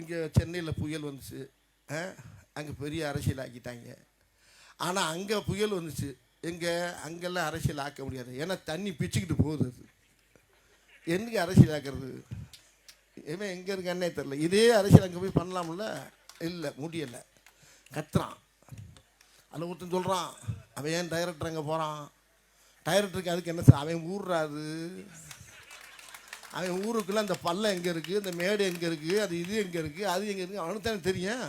இங்கே சென்னையில் புயல் வந்துச்சு. அங்கே பெரிய அரசியல் ஆக்கிட்டாங்க. ஆனால் அங்கே புயல் வந்துச்சு. எங்கே அங்கெல்லாம் அரசியல் ஆக்க முடியாது. ஏன்னா தண்ணி பிச்சுக்கிட்டு போகுது அது. என்னைக்கு அரசியல் ஆக்கிறது? இவன் எங்கே இருக்கானே தெரில இதே அரசியல் அங்கே போய் பண்ணலாம்ல? இல்லை முடியலை. கத்துறான். அதில் ஒருத்தன் சொல்கிறான் அவன் ஏன் டைரக்டர் அங்கே போகிறான் டைரக்டருக்கு அதுக்கு என்ன சார் அவன் ஊர்றாரு அவன் ஊருக்குள்ளே அந்த பள்ளம் எங்கே இருக்குது இந்த மேடு எங்கே இருக்குது அது இது எங்கே இருக்குது அது எங்கே இருக்குது அவனுக்கு தானே தெரியும்.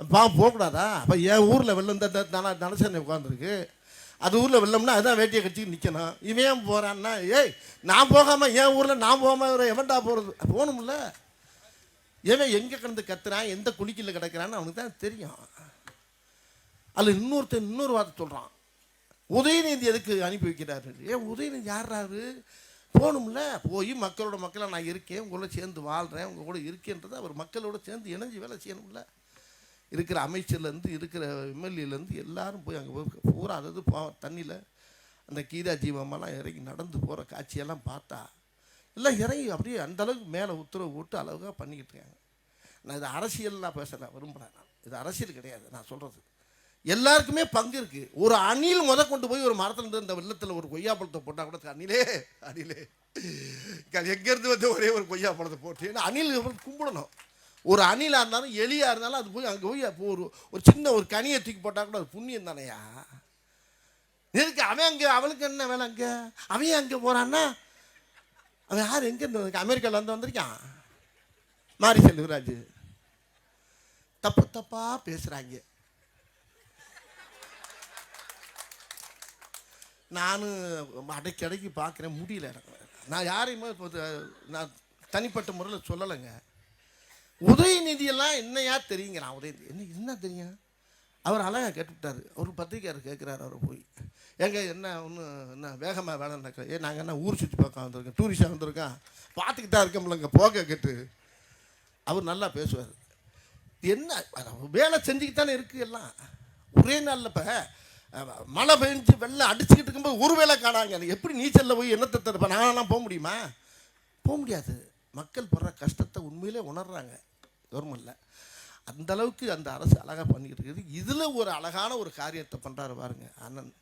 பா போகக்கூடாதா? அப்போ என் ஊரில் வெள்ளம் இந்த தன தனசேனை உட்காந்துருக்கு அது ஊரில் வெள்ளம்னா அதுதான் வேட்டியை கட்சிக்கு நிற்கணும் இவன் ஏன் போகிறான்னா ஏய் நான் போகாமல் என் ஊரில் நான் போகாமல் எவன்டா போகிறது போகணும்ல. ஏன் எங்கே கிடந்து கத்துறான் எந்த குளிக்கில் கிடக்கிறான்னு அவனுக்கு தான் தெரியும். அதில் இன்னொருத்தன் இன்னொரு வார்த்தை சொல்கிறான் உதயநிதி எதுக்கு அனுப்பி வைக்கிறாரு? ஏன் உதயநிதி யார்றாரு போகணும்ல? போய் மக்களோட மக்களாக நான் இருக்கேன் உங்களோட சேர்ந்து வாழ்கிறேன் உங்கள் கூட இருக்கேன்றது அவர் மக்களோட சேர்ந்து இணைஞ்சு வேலை செய்யணும்ல. இருக்கிற அமைச்சர்லேருந்து இருக்கிற எம்எல்ஏலேருந்து எல்லாரும் போய் அங்கே போய் பூரா அதாவது போ தண்ணியில் அந்த கீதா ஜீவமெல்லாம் இறங்கி நடந்து போகிற காட்சியெல்லாம் பார்த்தா எல்லாம் இறங்கி அப்படியே அந்தளவுக்கு மேலே உத்தரவு போட்டு அளவுக்காக பண்ணிக்கிட்டு இருக்காங்க. நான் இது அரசியல்லாம் பேசலை விரும்புகிறேன் நான். இது அரசியல் கிடையாது நான் சொல்கிறது எல்லாருக்குமே பங்கு இருக்கு. ஒரு அணில் முத கொண்டு போய் ஒரு மரத்துல இருந்து இந்த வெள்ளத்தில் ஒரு கொய்யாப்பழத்தை போட்டால் கூட அணிலே அணிலே. எங்கேருந்து வந்து ஒரே ஒரு கொய்யாப்பழத்தை போட்டு ஏன்னா அணில் கும்பிடணும். ஒரு அணிலாக இருந்தாலும் எலியாக இருந்தாலும் அது போய் அங்கே போய் அப்போ ஒரு ஒரு சின்ன ஒரு கனியை தூக்கி போட்டால் கூட அது புண்ணியம் தானையா எதுக்கு அவன் அங்கே அவளுக்கு என்ன வேலை அங்கே? அவன் அங்கே போகிறான்னா அவன் யார்? எங்கேருந்து அமெரிக்காவில் வந்து வந்திருக்கான். மாரி செல்வராஜ் தப்பு தப்பாக பேசுகிறாங்க நானும் அடைக்கி அடைக்கி பார்க்குறேன் முடியல எனக்கு. நான் யாரையுமே இப்போ நான் தனிப்பட்ட முறையில் சொல்லலைங்க. உதயநிதியெல்லாம் என்னையா தெரியுங்கிறான். உதயநிதி என்ன என்ன தெரியும்? அவர் அழகாக கேட்டுவிட்டார். ஒரு பத்திரிக்கையார் கேட்குறாரு அவர் போய். ஏங்க என்ன ஒன்றும் என்ன வேகமாக வேலை நடக்கல ஏ நாங்கள் என்ன ஊர் சுற்றி பார்க்க வந்திருக்கோம் டூரிஸ்டாக வந்திருக்கோம்? பார்த்துக்கிட்டா இருக்கோம்லங்க போக கேட்டு. அவர் நல்லா பேசுவார். என்ன வேலை செஞ்சுக்கிட்டு தானே இருக்குது எல்லாம். ஒரே நாளில் இப்போ மழை பெஞ்சு வெள்ளம் அடிச்சுக்கிட்டு இருக்கும்போது ஒருவேளை காணாங்க. எப்படி நீச்சலில் போய் என்னத்தை தருப்பேன் நானெல்லாம் போக முடியுமா? போக முடியாது. மக்கள் படுற கஷ்டத்தை உண்மையிலே உணர்றாங்க. கவர்மெண்ட்டில் அந்த அளவுக்கு அந்த அரசு அழகாக பண்ணிக்கிட்டு இருக்குது. இதில் ஒரு அழகான ஒரு காரியத்தை பண்ணுறாரு பாருங்க அண்ணன்.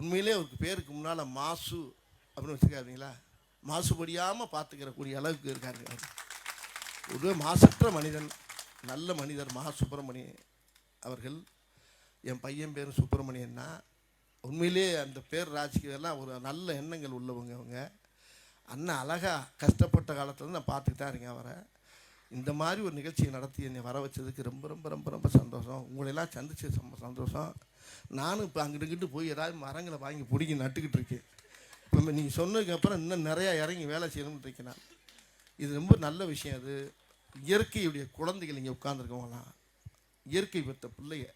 உண்மையிலே அவருக்கு பேருக்கு முன்னால் மாசு அப்படின்னு வச்சுக்காதீங்களா மாசுபடியாமல் பார்த்துக்கிற கூடிய அளவுக்கு இருக்காரு அவர். ஒரு மாசற்ற மனிதன் நல்ல மனிதர் மா சுப்பிரமணியன் அவர்கள். என் பையன் பேர் சுப்பிரமணியன்னா உண்மையிலே அந்த பேர் ராஜ்கியெல்லாம் ஒரு நல்ல எண்ணங்கள் உள்ளவங்க அவங்க. அண்ணன் அழகாக கஷ்டப்பட்ட காலத்தில் நான் பார்த்துட்டு தான் இருக்கேன் அவரை. இந்த மாதிரி ஒரு நிகழ்ச்சியை நடத்தி என்னை வர வச்சதுக்கு ரொம்ப ரொம்ப ரொம்ப ரொம்ப சந்தோஷம். உங்களெல்லாம் சந்திச்சு ரொம்ப சந்தோஷம். நானும் இப்போ அங்கிட்டு இங்கிட்டு போய் ஏதாவது மரங்களை வாங்கி பிடிங்கி நட்டுக்கிட்டு இருக்கேன். இப்போ நீங்கள் சொன்னதுக்கப்புறம் இன்னும் நிறையா இறங்கி வேலை செய்யணும்னு இருக்கேன் நான். இது ரொம்ப நல்ல விஷயம் அது. இயற்கையுடைய குழந்தைகள் இங்கே உட்காந்துருக்கவங்களாம் இயற்கை பெற்ற பிள்ளைங்க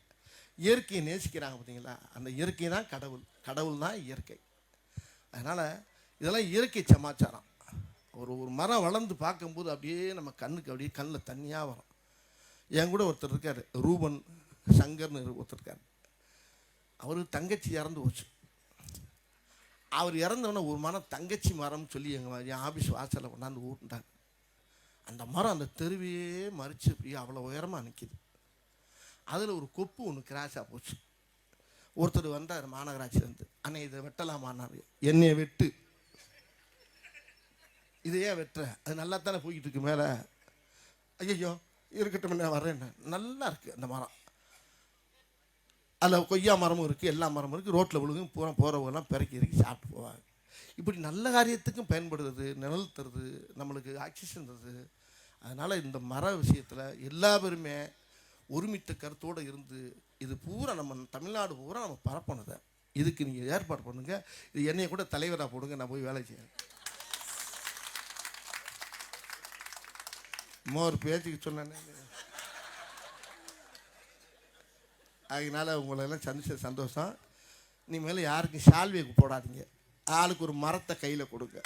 இயற்கையை நேசிக்கிறாங்க பார்த்தீங்களா? அந்த இயற்கை தான் கடவுள். கடவுள் தான் இயற்கை. அதனால் இதெல்லாம் இயற்கை சமாச்சாரம். ஒரு ஒரு மரம் வளர்ந்து பார்க்கும்போது அப்படியே நம்ம கண்ணுக்கு அப்படியே கண்ணில் தண்ணியாக வரும். என் கூட ஒருத்தர் இருக்கார். ரூபன் சங்கர்னு ஒருத்தர் இருக்கார். அவர் தங்கச்சி இறந்து போச்சு. அவர் இறந்தவொடனே ஒரு மரம் தங்கச்சி மரம்னு சொல்லி எங்கள் என் ஆஃபீஸ் வாசலில் கொண்டாந்து ஊட்டிட்டாங்க அந்த மரம் அந்த தெருவையே மறித்து அப்படியே அவ்வளோ உயரமாக நிற்கிது அதில் ஒரு கொப்பு ஒன்று கிராஷாக போச்சு. ஒருத்தர் வந்தார் மாநகராட்சியிலேருந்து. அண்ணே இதை வெட்டலாமான்னாரு என்னைய வெட்டு. இதை ஏன் வெட்டுற? அது நல்லா தானே போய்கிட்டு இருக்கு மேலே. ஐயோ இருக்கட்டும் நான் வர்றேன் நல்லா இருக்குது அந்த மரம். அதில் கொய்யா மரமும் இருக்குது எல்லா மரமும் இருக்குது ரோட்டில் விழுகும் பூரா போகிறவங்கலாம் பிறக்கி இறக்கி சாப்பிட்டு போவாங்க. இப்படி நல்ல காரியத்துக்கும் பயன்படுறது நிழல் தருது நம்மளுக்கு ஆக்சிஜன் தருது. அதனால் இந்த மர விஷயத்தில் எல்லா பேருமே ஒருமித்த கருத்தோடு இருந்து இது பூரா நம்ம தமிழ்நாடு பூரா நம்ம பரப்பணுதை இதுக்கு நீங்கள் ஏற்பாடு பண்ணுங்கள் இது என்னையை கூட தலைவராக போடுங்க. நான் போய் வேலை செய்யறேன். மோர் பேச்சுக்கு சொன்னேன். அதனால் உங்களெல்லாம் சந்திச்ச சந்தோஷம். இனிமேல் யாருக்கும் சால்வியை போடாதீங்க. ஆளுக்கு ஒரு மரத்தை கையில் கொடுங்க.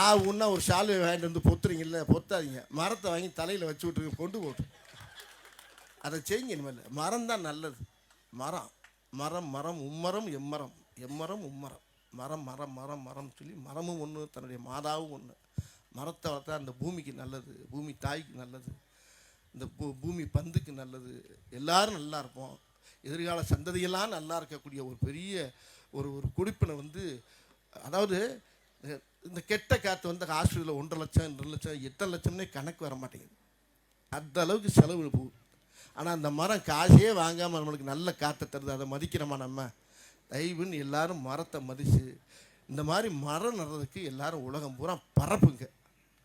ஆ உன்னா ஒரு சால்வை வாங்கிட்டு வந்து பொத்துறீங்கல்ல பொத்தாதீங்க. மரத்தை வாங்கி தலையில் வச்சு விட்ருங்க கொண்டு போட்டு. அதை செய்யுங்க இனிமேல். மரம் தான் நல்லது. மரம். மரம் மரம் உம்மரம் எம்மரம். எம்மரம் உம்மரம். மரம் மரம் மரம் மரம் சொல்லி மரமும் ஒன்று தன்னுடைய மாதாவும் ஒன்று மரத்தை வளர்த்தா அந்த பூமிக்கு நல்லது பூமி தாய்க்கு நல்லது இந்த பூ பூமி பந்துக்கு நல்லது. எல்லாரும் நல்லா இருப்போம். எதிர்கால சந்ததியெல்லாம் நல்லா இருக்கக்கூடிய ஒரு பெரிய ஒரு ஒரு குடிப்பினை வந்து அதாவது இந்த கெட்ட காற்று வந்து ஹாஸ்பிட்டலில் ஒன்றரை லட்சம் ரெண்டு லட்சம் எட்டரை லட்சம்னே கணக்கு வர மாட்டேங்குது. அந்த அளவுக்கு செலவு போகுது ஆனால் அந்த மரம் காசே வாங்காமல் நம்மளுக்கு நல்ல காற்றை தருது. அதை மதிக்கிறோமா நம்ம? தயவுன்னு எல்லாரும் மரத்தை மதித்து இந்த மாதிரி மரம் நடுறதுக்கு எல்லாரும் உலகம் பூரா பரப்புங்க.